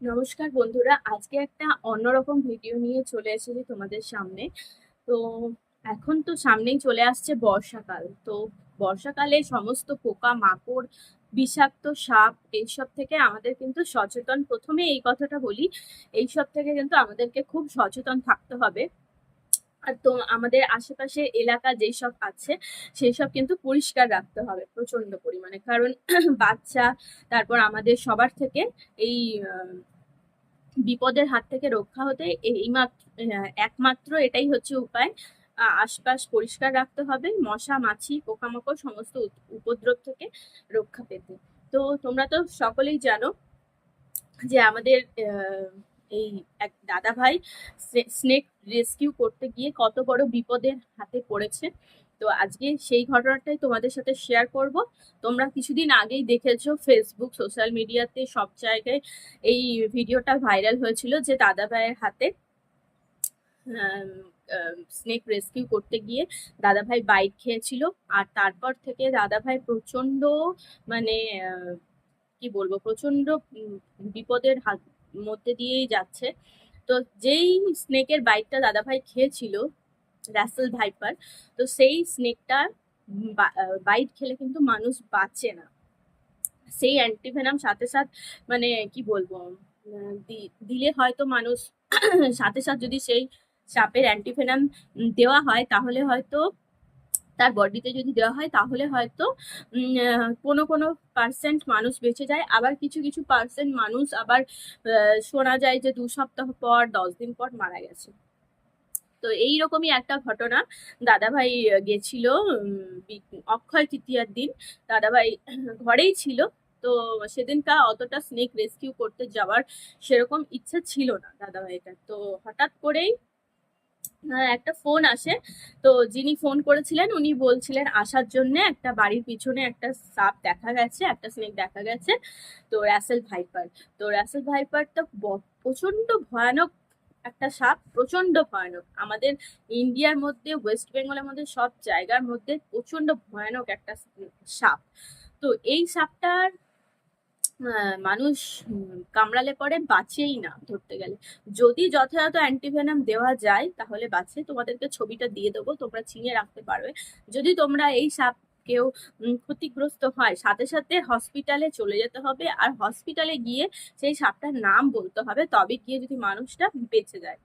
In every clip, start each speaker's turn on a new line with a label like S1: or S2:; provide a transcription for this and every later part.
S1: নমস্কার বন্ধুরা, আজকে একটা অন্যরকম ভিডিও নিয়ে চলে এসেছি তোমাদের সামনে। তো এখন তো সামনেই চলে আসছে বর্ষাকাল। তো বর্ষাকালে সমস্ত পোকা মাকড় বিষাক্ত সাপ, এইসব থেকে আমাদের কিন্তু সচেতন। প্রথমে এই কথাটা বলি, এইসব থেকে কিন্তু আমাদেরকে খুব সচেতন থাকতে হবে। আর তো আমাদের আশেপাশে এলাকা যেই সব আছে সেই সব কিন্তু পরিষ্কার রাখতে হবে প্রচণ্ড পরিমাণে। কারণ বাচ্চা, তারপর আমাদের সবার থেকে এই বিপদের হাত থেকে রক্ষা হতে এই মাত্র একমাত্র এটাই হচ্ছে উপায়। আশপাশ পরিষ্কার রাখতে হবে, মশা, মাছি, পোকামাকড় সমস্ত উপদ্রব থেকে রক্ষা পেতে। তো তোমরা তো সকলেই জানো যে আমাদের এই এক দাদা ভাই স্নেক রেস্কিউ করতে গিয়ে কত বড় বিপদের হাতে পড়েছে। তো আজকে সেই ঘটনাটাই তোমাদের সাথে শেয়ার করব। তোমরা কিছুদিন আগেই দেখেছ ফেসবুক সোশ্যাল মিডিয়াতে সব জায়গায় এই ভিডিওটা ভাইরাল হয়েছিল যে দাদা ভাইয়ের হাতে স্নেক রেস্কিউ করতে গিয়ে দাদা ভাই বাইক খেয়েছিল। আর তারপর থেকে দাদা ভাই প্রচণ্ড মানে কি বলব প্রচণ্ড বিপদের হাত, মধ্যে দিয়েই যাচ্ছে। তো যেই স্নেকের বাইটটা দাদা ভাই খেয়েছিল রাসেল ভাইপার। তো সেই স্নেকটা বাইট খেলে কিন্তু মানুষ বাঁচে না। সেই অ্যান্টিভেনাম সাথে সাথ মানে কি বলব দিলে হয়তো মানুষ সাথে সাথে যদি সেই সাপের অ্যান্টিভেনাম দেওয়া হয়, তাহলে হয়তো তার বডিতে যদি দেওয়া হয়, তাহলে হয়তো কোনো কোনো পার্সেন্ট মানুষ বেঁচে যায়। আবার কিছু কিছু পার্সেন্ট মানুষ আবার শোনা যায় যে দু সপ্তাহ পর, দশ দিন পর মারা গেছে। তো এইরকমই একটা ঘটনা। দাদাভাই গেছিল অক্ষয় তৃতীয়ার দিন। দাদাভাই ঘরেই ছিল। তো সেদিনটা অতটা স্নেক রেস্কিউ করতে যাওয়ার সেরকম ইচ্ছা ছিল না দাদাভাইটার। তো হঠাৎ করেই একটা ফোন আসে। তো যিনি ফোন করেছিলেন, উনি বলছিলেন, আসার জন্য একটা বাড়ির পিছনে একটা সাপ দেখা গেছে, একটা স্নেক দেখা গেছে, তো র্যাসেল ভাইপার। তো র্যাসেল ভাইপারটা প্রচণ্ড ভয়ানক একটা সাপ প্রচণ্ড ভয়ানক। আমাদের ইন্ডিয়ার মধ্যে, ওয়েস্ট বেঙ্গলের মধ্যে, সব জায়গার মধ্যে প্রচণ্ড ভয়ানক একটা সাপ। তো এই সাপটার মানুষ কামড়ালে পরে বাঁচেই না ধরতে গেলে। যদি যথাযথ অ্যান্টিভেনাম দেওয়া যায়, তাহলে বাঁচে। তোমাদেরকে ছবিটা দিয়ে দেবো, তোমরা চিনে রাখতে পারবে। যদি তোমরা এই সাপ কেউ ক্ষতিগ্রস্ত হয়, সাথে সাথে হসপিটালে চলে যেতে হবে আর হসপিটালে গিয়ে সেই সাপটার নাম বলতে হবে, তবে গিয়ে যদি মানুষটা বেঁচে যায়।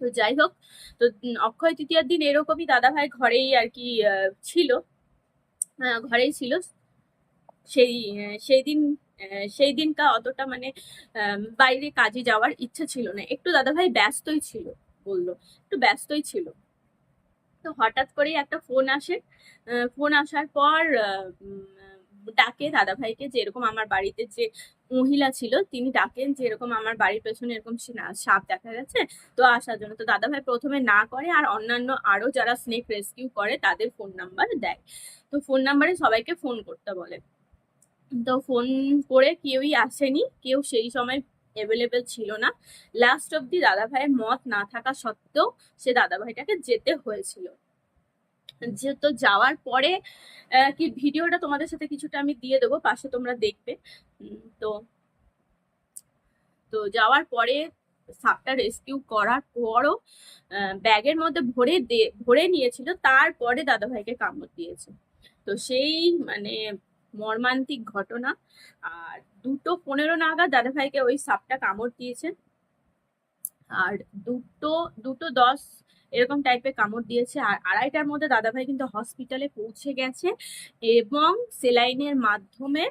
S1: তো যাই হোক, তো অক্ষয় তৃতীয়ার দিন এরকমই দাদা ভাই ঘরেই আর কি ছিল। ঘরেই ছিল। সেই সেই দিন সেই দিনটা অতটা মানে বাইরে কাজে যাওয়ার ইচ্ছা ছিল না। একটু দাদাভাই ব্যস্তই ছিল, বলল। একটু ব্যস্তই ছিল। তো হঠাৎ করেই একটা ফোন আসে। ফোন আসার পর ডাকে দাদাভাইকে যে এরকম আমার বাড়িতে যে মহিলা ছিল, তিনি ডাকেন যে এরকম আমার বাড়ির পেছনে এরকম সাপ দেখা গেছে তো আসার জন্য তো দাদাভাই প্রথমে না করে আর অন্যান্য আরও যারা স্নেক রেস্কিউ করে, তাদের ফোন নাম্বার দেয়। তো ফোন নাম্বারে সবাইকে ফোন করতে বলে। তো ফোন করে কেউই আসেনি, কেউ সেই সময় অ্যাভেলেবেল ছিল না। লাস্ট অব্দি দাদা ভাইয়ের মত না থাকা সত্ত্বেও সে দাদা ভাইটাকে যেতে হয়েছিল। যেহেতু যাওয়ার পরে কি ভিডিওটা তোমাদের সাথে কিছুটা আমি দিয়ে দেবো, পাশে তোমরা দেখবে। তো তো যাওয়ার পরে সাপটা রেস্কিউ করার পরও ব্যাগের মধ্যে ভরে ভরে নিয়েছিল, তারপরে দাদা ভাইকে কামড় দিয়েছে। তো সেই মানে মর্মান্তিক ঘটনা। আর দুটো পনেরো নাগাদ দাদা ভাইকে ওই সাপটা কামড় দিয়েছে আর দুটো দুটো দশ এরকম টাইপের কামড় দিয়েছে। আর আড়াইটার মধ্যে দাদা ভাই কিন্তু হসপিটালে পৌঁছে গেছে এবং সেলাইনের মাধ্যমে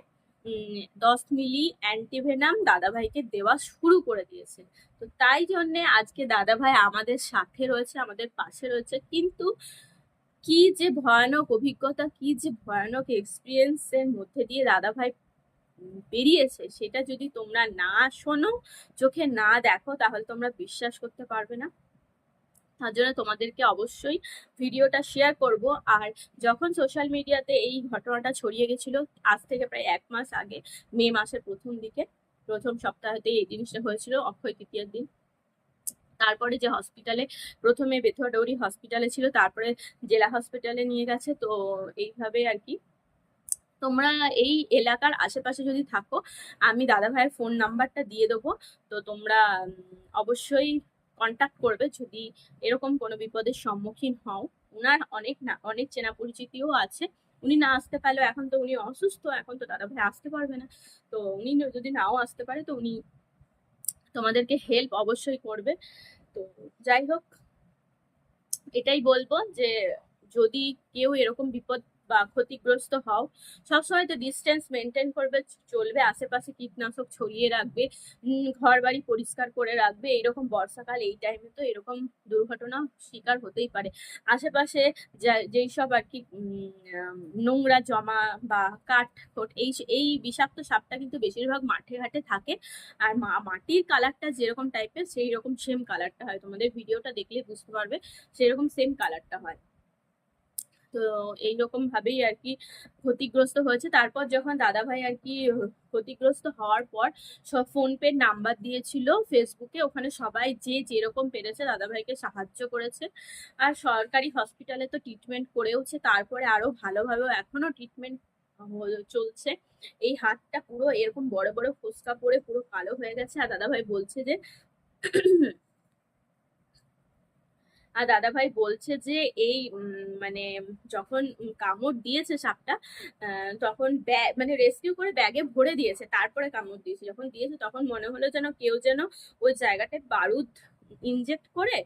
S1: দশ মিলি অ্যান্টিভেনাম দাদা ভাইকে দেওয়া শুরু করে দিয়েছে। তো তাই জন্যে আজকে দাদা ভাই আমাদের সাথে রয়েছে, আমাদের পাশে রয়েছে। কিন্তু কি যে ভয়ানক অভিজ্ঞতা, কি যে ভয়ানক এক্সপিরিয়েন্সের মধ্যে দিয়ে দাদা ভাই বেরিয়েছে, সেটা যদি তোমরা না শোনো, চোখে না দেখো, তাহলে তোমরা বিশ্বাস করতে পারবে না। তার জন্য তোমাদেরকে অবশ্যই ভিডিওটা শেয়ার করব। আর যখন সোশ্যাল মিডিয়াতে এই ঘটনাটা ছড়িয়ে গেছিল, আজ থেকে প্রায় এক মাস আগে, মে মাসের প্রথম দিকে, প্রথম সপ্তাহতে এই জিনিসটা হয়েছিল অক্ষয় তৃতীয়ার দিন। তারপরে যে হসপিটালে প্রথমে বেথুয়াডৌরি হসপিটালে ছিল, তারপরে জেলা হসপিটালে নিয়ে গেছে। তো এইভাবে আর কি। তোমরা এই এলাকার আশেপাশে যদি থাকো, আমি দাদা ভাইয়ের ফোন নাম্বারটা দিয়ে দেবো। তো তোমরা অবশ্যই কন্টাক্ট করবে। যদি এরকম কোনো বিপদের সম্মুখীন হও, উনার অনেক না, অনেক চেনা পরিচিতিও আছে। উনি না আসতে পারলেও এখন তো উনি অসুস্থ, এখন তো দাদা ভাই আসতে পারবে না। তো উনি যদি নাও আসতে পারে, তো উনি তোমাদেরকে হেল্প অবশ্যই করবে। তো যাই হোক এটাই বলব যে যদি কেউ এরকম বিপদ বা ক্ষতিগ্রস্ত হও। সবসময় তো ডিস্টেন্স মেনটেন করবে, চলবে, আশেপাশে কীটনাশক ছড়িয়ে রাখবে ঘর বাড়ি পরিষ্কার করে রাখবে। এরকম বর্ষাকাল এই টাইমে তো এরকম দুর্ঘটনা শিকার হতেই পারে। আশেপাশে যেই সব আর কি নোংরা জমা বা কাঠ কোট এই এই বিষাক্ত সাপটা কিন্তু বেশিরভাগ মাঠে ঘাটে থাকে। আর মাটির কালারটা যেরকম টাইপের সেই রকম সেম কালারটা হয়। তোমাদের ভিডিওটা দেখলে বুঝতে পারবে সেরকম সেম কালারটা হয়। তো এইরকম ভাবেই আর কি ক্ষতিগ্রস্ত হয়েছে। তারপর যখন দাদা ভাই আর কি ক্ষতিগ্রস্ত হওয়ার পর সব ফোন পে নাম্বার দিয়েছিল ফেসবুকে ওখানে সবাই যে যেরকম পেরেছে দাদা ভাইকে সাহায্য করেছে। আর সরকারি হসপিটালে তো ট্রিটমেন্ট করেওছে। তারপরে আরও ভালোভাবেও এখনও ট্রিটমেন্ট চলছে। এই হাতটা পুরো এরকম বড় বড় ফোসকা পরে পুরো কালো হয়ে গেছে। আর দাদা ভাই বলছে যে আর দাদা ভাই বলছে যে এই মানে যখন কামড় দিয়েছে সাপটা তখন ব্যাগ মানে রেস্কিউ করে ব্যাগে ভরে দিয়েছে, তারপরে কামড় দিয়েছে। যখন দিয়েছে তখন মনে হলো যেন কেউ যেন ওই জায়গাটায় বারুদ ইনজেক্ট করে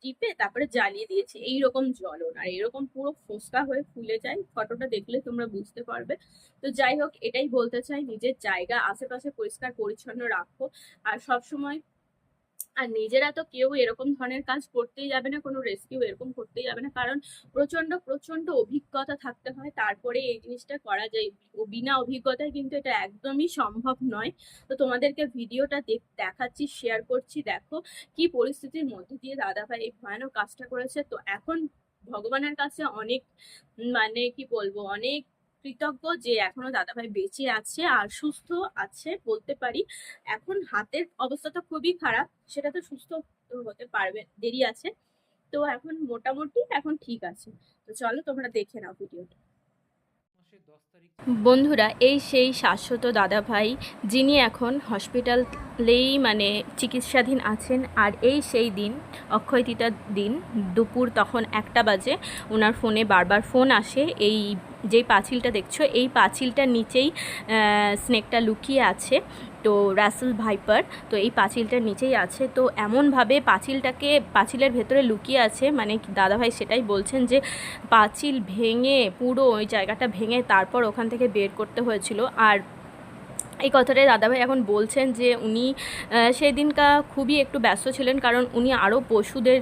S1: টিপে তারপরে জ্বালিয়ে দিয়েছে। এইরকম জ্বলন আর এরকম পুরো ফোসকা হয়ে ফুলে যায়। ফটোটা দেখলে তোমরা বুঝতে পারবে। তো যাই হোক, এটাই বলতে চাই, নিজের জায়গা, আশেপাশে পরিষ্কার, পরিচ্ছন্ন রাখো। আর সব সময় আর নিজেরা তো কেউ এরকম ধরনের কাজ করতেই যাবে না, কোনো রেস্কিউ এরকম করতেই যাবে না। কারণ প্রচণ্ড প্রচণ্ড অভিজ্ঞতা থাকতে হয়, তারপরে এই জিনিসটা করা যায়। বিনা অভিজ্ঞতায় কিন্তু এটা একদমই সম্ভব নয়। তো তোমাদেরকে ভিডিওটা দেখ, দেখাচ্ছি শেয়ার করছি। দেখো কি পরিস্থিতির মধ্যে দিয়ে দাদা ভাই এই ভয়ানক কাজটা করেছে। তো এখন ভগবানের কাছে অনেক মানে কি বলব, অনেক কৃতজ্ঞ যে এখনও দাদাভাই বেঁচে আছে আর সুস্থ আছে বলতে পারি। এখন হাতের অবস্থা তো খুবই খারাপ, সেটা তো সুস্থ হতে পারবে, দেরি আছে। তো এখন মোটামুটি এখন ঠিক আছে। তো চলো তোমরা দেখে নাও ভিডিওটা বন্ধুরা, এই সেই শাশ্বত দাদা ভাই যিনি এখন হসপিটালেই মানে চিকিৎসাধীন আছেন, আর এই সেই দিন, অক্ষয় তৃতীয়ার দিন, দুপুর তখন একটা বাজে ওনার ফোনে বারবার ফোন আসে, এই যেই পাঁচিলটা দেখছ, এই পাঁচিলটার নিচেই স্নেকটা লুকিয়ে আছে। তো রাসেল ভাইপার, তো এই পাঁচিলটার নিচেই আছে। তো এমনভাবে পাঁচিলটাকে, পাঁচিলের ভেতরে লুকিয়ে আছে মানে দাদাভাই সেটাই বলছেন যে পাঁচিল ভেঙে, পুরো ওই জায়গাটা ভেঙে তারপর ওখান থেকে বের করতে হয়েছিল। আর এই কথাটাই দাদাভাই এখন বলছেন যে উনি সেদিনকা খুবই একটু ব্যস্ত ছিলেন কারণ উনি আরও পশুদের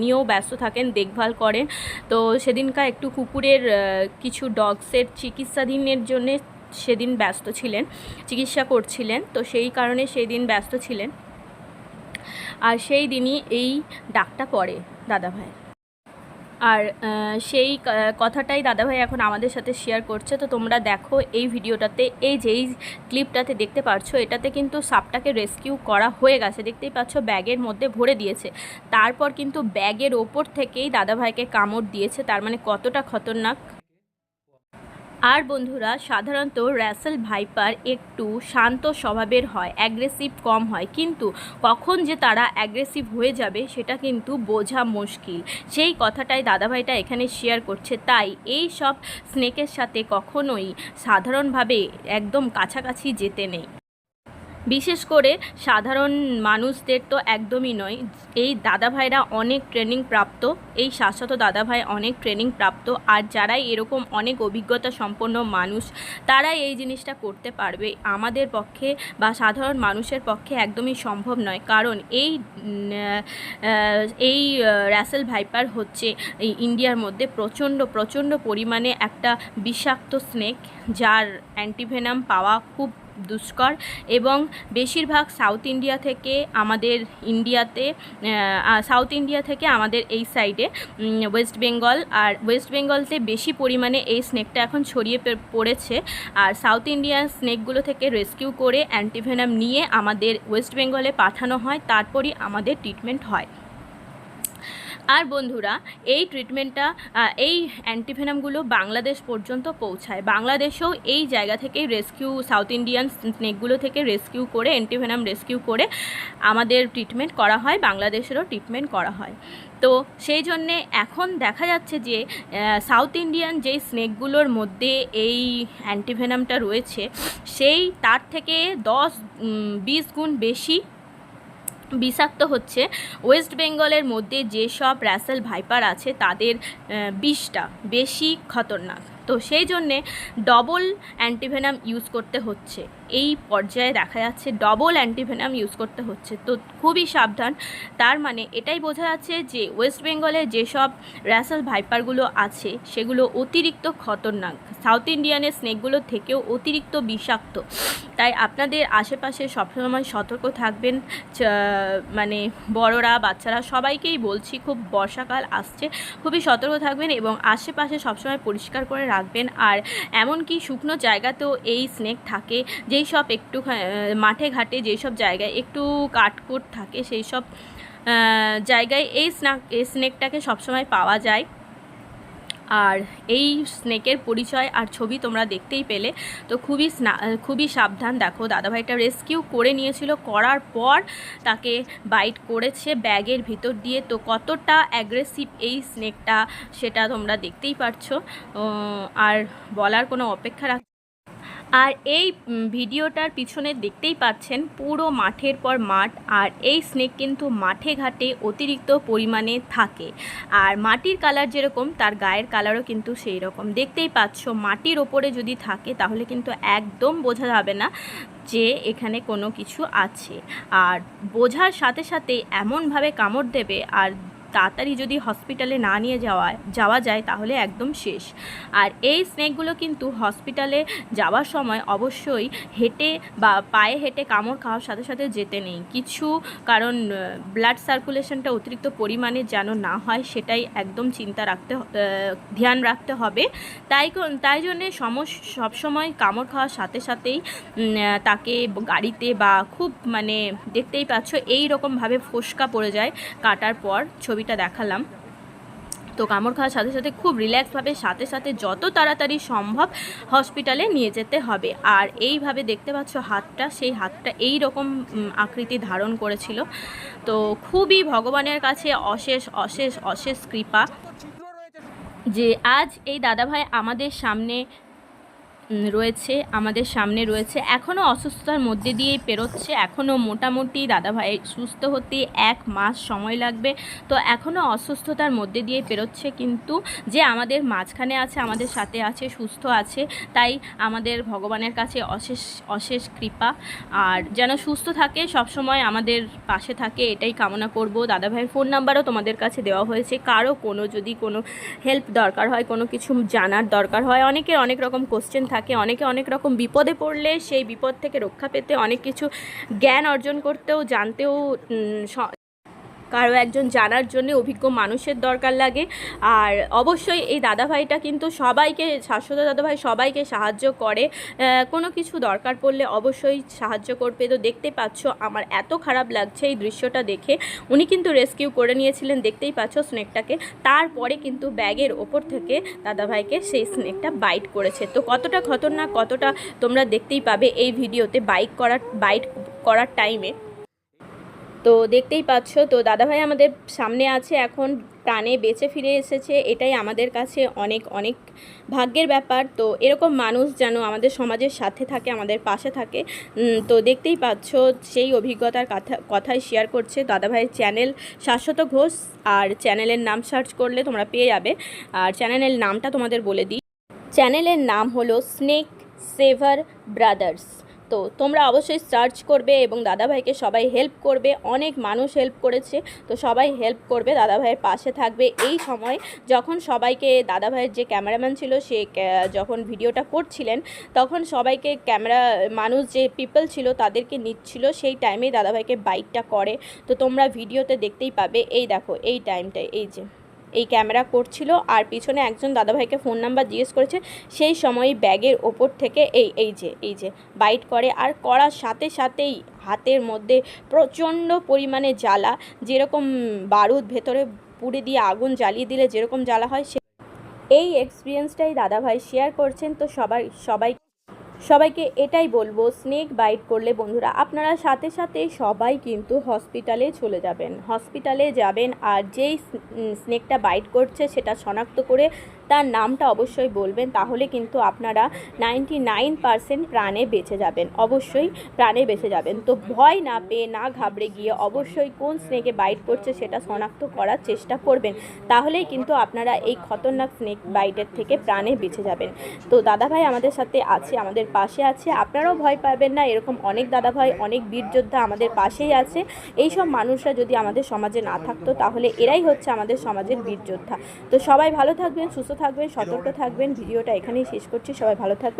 S1: নিয়েও ব্যস্ত থাকেন, দেখভাল করেন। তো সেদিনকা একটু কুকুরের কিছু ডগসের চিকিৎসাধীনের জন্যে সেদিন ব্যস্ত ছিলেন, চিকিৎসা করছিলেন, তো সেই কারণে সেই দিন ব্যস্ত ছিলেন। আর সেই দিনই এই ডাকটা পড়ে দাদাভাই আর সেই কথাটাই দাদাভাই এখন আমাদের সাথে শেয়ার করছে। তো তোমরা দেখো এই ভিডিওটাতে, এই যেই ক্লিপটাতে দেখতে পাচ্ছ এটাতে কিন্তু সাপটাকে রেস্কিউ করা হয়ে গেছে। দেখতেই পাচ্ছ ব্যাগের মধ্যে ভরে দিয়েছে। তারপর কিন্তু ব্যাগের ওপর থেকেই দাদাভাইকে কামড় দিয়েছে। তার মানে কতটা খতরনাক আর বন্ধুরা, সাধারণত র্যাসেল ভাইপার একটু শান্ত স্বভাবের হয় অ্যাগ্রেসিভ কম হয়। কিন্তু কখন যে তারা অ্যাগ্রেসিভ হয়ে যাবে, সেটা কিন্তু বোঝা মুশকিল। সেই কথাটাই দাদাভাইটা এখানে শেয়ার করছে। তাই এই সব স্নেকের সাথে কখনোই সাধারণভাবে একদম কাছাকাছি যেতে নেই। বিশেষ করে সাধারণ মানুষদের তো একদমই নয়। এই দাদাভাইরা অনেক ট্রেনিং প্রাপ্ত, এই শাশ্বত দাদাভাই অনেক ট্রেনিং প্রাপ্ত, আর যারাই এরকম অনেক অভিজ্ঞতা সম্পন্ন মানুষ, তারাই এই জিনিসটা করতে পারবে। আমাদের পক্ষে বা সাধারণ মানুষের পক্ষে একদমই সম্ভব নয়। কারণ এই এই র্যাসেল ভাইপার হচ্ছে এই ইন্ডিয়ার মধ্যে প্রচণ্ড প্রচণ্ড পরিমাণে একটা বিষাক্ত স্নেক যার অ্যান্টিভেনাম পাওয়া খুব দুষ্কর এবং বেশিরভাগ সাউথ ইন্ডিয়া থেকে আমাদের ইন্ডিয়াতে সাউথ ইন্ডিয়া থেকে আমাদের এই সাইডে ওয়েস্ট বেঙ্গল আর ওয়েস্ট বেঙ্গলতে বেশি পরিমাণে এই স্নেকটা এখন ছড়িয়ে পড়েছে। আর সাউথ ইন্ডিয়ান স্নেকগুলো থেকে রেস্কিউ করে অ্যান্টিভেনাম নিয়ে আমাদের ওয়েস্ট বেঙ্গলে পাঠানো হয়, তারপরই আমাদের ট্রিটমেন্ট হয়। আর বন্ধুরা, এই ট্রিটমেন্টটা এই অ্যান্টিভেনামগুলো বাংলাদেশ পর্যন্ত পৌঁছায়। বাংলাদেশেও এই জায়গা থেকেই রেস্কিউ সাউথ ইন্ডিয়ান স্নেকগুলো থেকে রেস্কিউ করে অ্যান্টিভেনাম রেস্কিউ করে আমাদের ট্রিটমেন্ট করা হয়, বাংলাদেশেরও ট্রিটমেন্ট করা হয়। তো সেই জন্যে এখন দেখা যাচ্ছে যে সাউথ ইন্ডিয়ান যেই স্নেকগুলোর মধ্যে এই অ্যান্টিভেনামটা রয়েছে, সেই তার থেকে দশ বিশ গুণ বেশি বিষাক্ত হচ্ছে। ওয়েস্ট বেঙ্গলের মধ্যে যেসব র্যাসেল ভাইপার আছে তাদের বিষটা বেশি খতরনাক। তো সেই জন্যে ডবল অ্যান্টিভেনাম ইউজ করতে হচ্ছে। এই পর্যায়ে দেখা যাচ্ছে ডবল অ্যান্টিভেনাম ইউজ করতে হচ্ছে। তো খুবই সাবধান। তার মানে এটাই বোঝা যাচ্ছে যে ওয়েস্ট বেঙ্গলে যেসব র্যাসেল ভাইপারগুলো আছে, সেগুলো অতিরিক্ত খতরনাক। সাউথ ইন্ডিয়ানের স্নেকগুলো থেকেও অতিরিক্ত বিষাক্ত। তাই আপনাদের আশেপাশে সবসময় সতর্ক থাকবেন। মানে বড়রা, বাচ্চারা, সবাইকেই বলছি, খুব বর্ষাকাল আসছে। খুবই সতর্ক থাকবেন এবং আশেপাশে সবসময় পরিষ্কার করে রাখবেন আর এমনকি শুকনো জায়গাতেও এই স্নেক থাকে, যেই সব একটু মাঠে ঘাটে যেই সব জায়গায় একটু কাটকুট থাকে, সেই সব জায়গায় এই স্নাক এই স্নেকটাকে সবসময় পাওয়া যায়। আর এই স্নেকের পরিচয় আর ছবি তোমরা দেখতেই পেলে। তো খুবই স্না- খুবই সাবধান। দেখো দাদাভাইটা রেস্কিউ করে নিয়েছিল। করার পর তাকে বাইট করেছে ব্যাগের ভিতর দিয়ে। তো কতটা অ্যাগ্রেসিভ এই স্নেকটা সেটা তোমরা দেখতেই পারছ। আর বলার কোনো অপেক্ষা রাখ আর এই ভিডিওটার পিছনে দেখতেই পাচ্ছেন পুরো মাঠের পর মাঠ আর এই স্নেক কিন্তু মাঠে ঘাটে অতিরিক্ত পরিমাণে থাকে। আর মাটির কালার যেরকম, তার গায়ের কালারও কিন্তু সেই রকম। দেখতেই পাচ্ছ, মাটির ওপরে যদি থাকে, তাহলে কিন্তু একদম বোঝা যাবে না যে এখানে কোনো কিছু আছে। আর বোঝার সাথে সাথে এমনভাবে কামড় দেবে, আর তাড়াতাড়ি যদি হসপিটালে না নিয়ে যাওয়া যাওয়া যায় তাহলে একদম শেষ। আর এই স্নেকগুলো কিন্তু হসপিটালে যাওয়ার সময় অবশ্যই হেঁটে বা পায়ে হেঁটে কামড় খাওয়ার সাথে সাথে যেতে নেই। কিছু কারণ ব্লাড সার্কুলেশনটা অতিরিক্ত পরিমাণে যেন না হয় সেটাই একদম চিন্তা রাখতে ধ্যান রাখতে হবে। তাই তাই জন্যে সমস, সবসময় কামড় খাওয়ার সাথে সাথেই তাকে গাড়িতে বা খুব মানে দেখতেই পাচ্ছ এই রকমভাবে ফোসকা পড়ে যায় কাটার পর ছবিটা দেখালাম। তো কামড় খাওয়ার সাথে সাথে খুব রিল্যাক্সভাবে সাথে সাথে যত তাড়াতাড়ি সম্ভব হসপিটালে নিয়ে যেতে হবে। আর এইভাবে দেখতে পাচ্ছ হাতটা, সেই হাতটা এই রকম আকৃতি ধারণ করেছিল। তো খুবই ভগবানের কাছে অশেষ অশেষ অশেষ কৃপা। যে আজ এই দাদাভাই আমাদের সামনে রয়েছে, আমাদের সামনে রয়েছে। এখনও অসুস্থতার মধ্যে দিয়েই পেরোচ্ছে। এখনও মোটামুটি দাদাভাই সুস্থ হতে এক মাস সময় লাগবে। তো এখনও অসুস্থতার মধ্যে দিয়ে পেরোচ্ছে। কিন্তু যে আমাদের মাঝখানে আছে, আমাদের সাথে আছে, সুস্থ আছে, তাই আমাদের ভগবানের কাছে অশেষ অশেষ কৃপা। আর যেন সুস্থ থাকে, সবসময় আমাদের পাশে থাকে, এটাই কামনা করব। দাদাভাইয়ের ফোন নাম্বারও তোমাদের কাছে দেওয়া হয়েছে। কারও কোনো যদি কোনো হেল্প দরকার হয়, কোনো কিছু জানার দরকার হয়, অনেকের অনেক রকম কোশ্চেন থাকে। অনেকে অনেক রকম বিপদে পড়লে সেই বিপদ থেকে রক্ষা পেতে অনেক কিছু জ্ঞান অর্জন করতেও, জানতেও কারও একজন জানার জন্য অভিজ্ঞ মানুষের দরকার লাগে। আর অবশ্যই এই দাদাভাইটা কিন্তু সবাইকে, শাশ্বত দাদাভাই সবাইকে সাহায্য করে। কোনো কিছু দরকার পড়লে অবশ্যই সাহায্য করবে। তো দেখতে পাচ্ছ আমার এত খারাপ লাগছে এই দৃশ্যটা দেখে। উনি কিন্তু রেস্কিউ করে নিয়েছিলেন, দেখতেই পাচ্ছ স্নেকটাকে। তারপরে কিন্তু ব্যাগের ওপর থেকে দাদাভাইকে সেই স্নেকটা বাইট করেছে। তো কতটা খতরনাক, কতটা তোমরা দেখতেই পাবে এই ভিডিওতে বাইক করার, বাইট করার টাইমে তো দেখতেই পাচ্ছ, তো দাদাভাই আমাদের সামনে আছে, এখন প্রাণে বেঁচে ফিরে এসেছে, এটাই আমাদের কাছে অনেক অনেক ভাগ্যের ব্যাপার। তো এরকম মানুষ যেন আমাদের সমাজের সাথে থাকে, আমাদের পাশে থাকে। তো দেখতেই পাচ্ছ, সেই অভিজ্ঞতার কথা, কথাই শেয়ার করছে দাদাভাইয়ের চ্যানেল শাশ্বত ঘোষ, আর চ্যানেলের নাম সার্চ করলে তোমরা পেয়ে যাবে। আর চ্যানেলের নামটা তোমাদের বলে দিই। চ্যানেলের নাম হলো স্নেক সেভার ব্রাদার্স তো তোমরা অবশ্যই সার্চ করবে এবং দাদাভাইকে সবাই হেল্প করবে। অনেক মানুষ হেল্প করেছে, তো সবাই হেল্প করবে, দাদাভাইয়ের পাশে থাকবে। এই সময় যখন সবাইকে, দাদাভাইয়ের যে ক্যামেরাম্যান ছিল, সে যখন ভিডিওটা করছিলেন, তখন সবাইকে ক্যামেরা, মানুষ যে পিপল ছিল, তাদেরকে নিচ্ছিল। সেই টাইমেই দাদাভাইকে বাইকটা করে। তো তোমরা ভিডিওতে দেখতেই পাবে। এই দেখো, এই টাইমটায় এই যে। এই ক্যামেরা করছিল আর পিছনে একজন দাদাভাইকে ফোন নাম্বার জিজ্ঞেস করেছে, সেই সময় ব্যাগের ওপর থেকে এই এই যে এই যে, বাইট করে। আর করার সাথে সাথেই হাতের মধ্যে প্রচণ্ড পরিমাণে জ্বালা, যেরকম বারুদ ভেতরে পুড়ে দিয়ে আগুন জ্বালিয়ে দিলে যেরকম জ্বালা হয় সে এই এক্সপিরিয়েন্সটাই দাদাভাই শেয়ার করছেন। তো সবাই সবাই সবাইকে এটাই বলব, স্নেক বাইট করলে বন্ধুরা আপনারা সাথে সাথে সবাই কিন্তু হসপিটালে চলে যাবেন। হসপিটালে যাবেন আর যেই স্নেকটা বাইট করছে সেটা শনাক্ত করে তার নামটা অবশ্যই বলবেন, তাহলে কিন্তু আপনারা নাইনটি নাইন পারসেন্ট প্রাণে বেঁচে যাবেন, অবশ্যই প্রাণে বেঁচে যাবেন। তো ভয় না পেয়ে না ঘাবড়ে গিয়ে অবশ্যই কোন স্নেকে বাইট করছে সেটা শনাক্ত করার চেষ্টা করবেন, তাহলেই কিন্তু আপনারা এই খতরনাক স্নেক বাইটের থেকে প্রাণে বেঁচে যাবেন। তো দাদাভাই আমাদের সাথে আছে, আমাদের পাশে আছে, আপনারাও ভয় পাবেন না, এরকম অনেক দাদাভাই, অনেক বীর যোদ্ধা আমাদের পাশেই আছে। এই সব মানুষরা যদি আমাদের সমাজে না থাকতো, তাহলে এরাই হচ্ছে আমাদের সমাজের বীর যোদ্ধা। তো সবাই ভালো থাকবেন, সুস্থ থাকবেন সতর্ক থাকবেন ভিডিওটা এখানেই শেষ করছি সবাই ভালো থাকবেন।